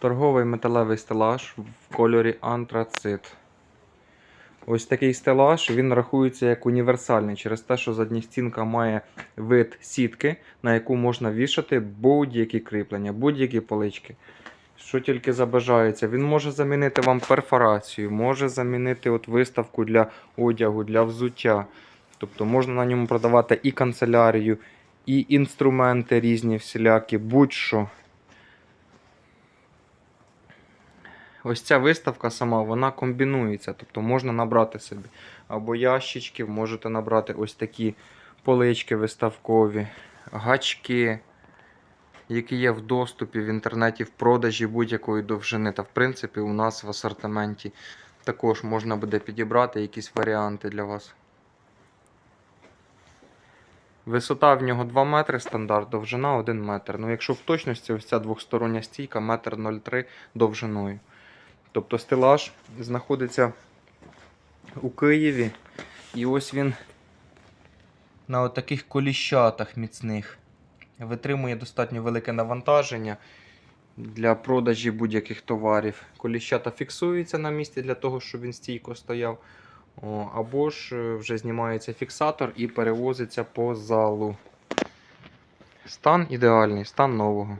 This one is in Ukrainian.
Торговий металевий стелаж в кольорі антрацит. Ось такий стелаж він рахується як універсальний через те, що задня стінка має вид сітки, на яку можна вішати будь-які кріплення, будь-які полички. Що тільки забажається. Він може замінити вам перфорацію, може замінити от виставку для одягу, для взуття. Тобто можна на ньому продавати і канцелярію, і інструменти різні всілякі, будь-що. Ось ця виставка сама, вона комбінується. Тобто можна набрати собі або ящичків, можете набрати ось такі полички виставкові, гачки, які є в доступі в інтернеті в продажі будь-якої довжини. Та в принципі у нас в асортименті також можна буде підібрати якісь варіанти для вас. Висота в нього 2 метри стандарт, довжина 1 метр. Ну, якщо в точності, ось ця двохстороння стійка 1,03 м довжиною. Тобто стелаж знаходиться у Києві. І ось він на таких коліщатах міцних. Витримує достатньо велике навантаження для продажі будь-яких товарів. Коліщата фіксуються на місці для того, щоб він стійко стояв. Або ж е, вже знімається фіксатор і перевозиться по залу. Стан ідеальний, стан нового.